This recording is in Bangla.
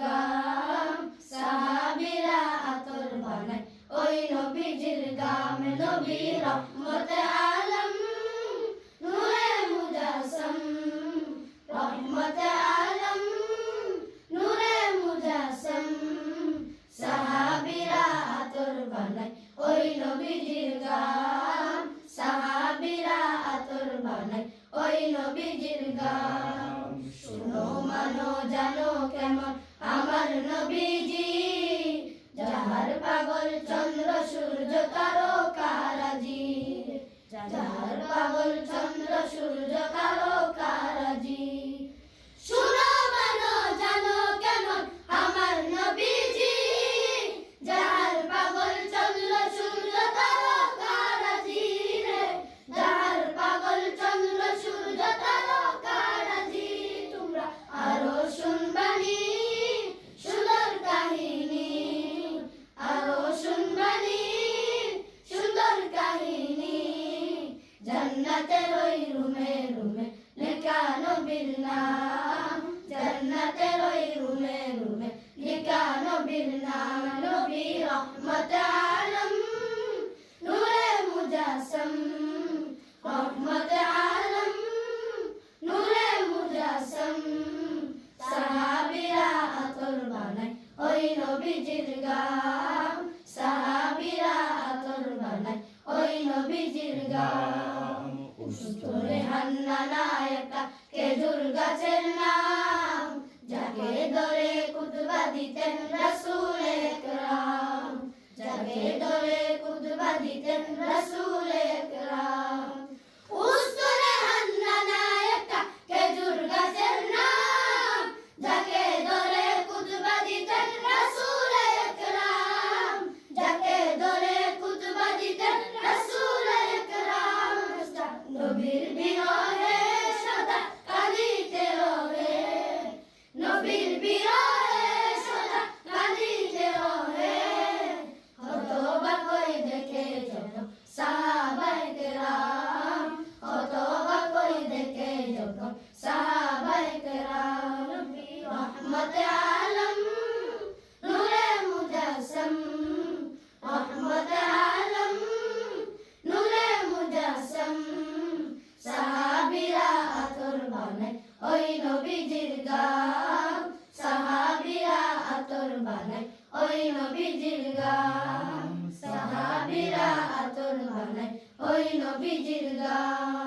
গাম, সাহাবিরা আতর বানায়। ওই নবীজির গামে, নবী রহমত আলম, নূরে মুজাসম। রহমত আলম, নূরে মুজাসম। সাহাবিরা আতর বানায়। ওই নবীজির গাম, সাহাবিরা আতর বানায়। ওই নবীজির গাম আমার নবীজি যাহার পাগল চন্দ্র নবীর নাম জান্নাতের ওই রুমে রুমে লেখা নবীর নাম নবী রহমত আলম নূরে মুজাসম রহমত আলম নূরে মুজাসম সাহাবীরা আতর বানায় ওই নবীজির গাম সাহাবীরা আতর বানায় ওই নবীজির গাম একটা খেজুর গাছের নাম, যাকে ধরে কুতবা দিতেন রাসূল একরাম, যাকে ধরে কুতবা দিতেন রাসূল একরাম। উস্তরে হান্নানা একটা খেজুর গাছের নাম, যাকে ধরে কুতবা দিতেন রাসূল একরাম, যাকে ধরে কুতবা দিতেন রাসূল একরাম। নবীর বিরহে কেরাম নবী রহমত আলম বানায় ওই নবীজির গাম সাহাবীরা আতর বানায় ওই নবীজির গাম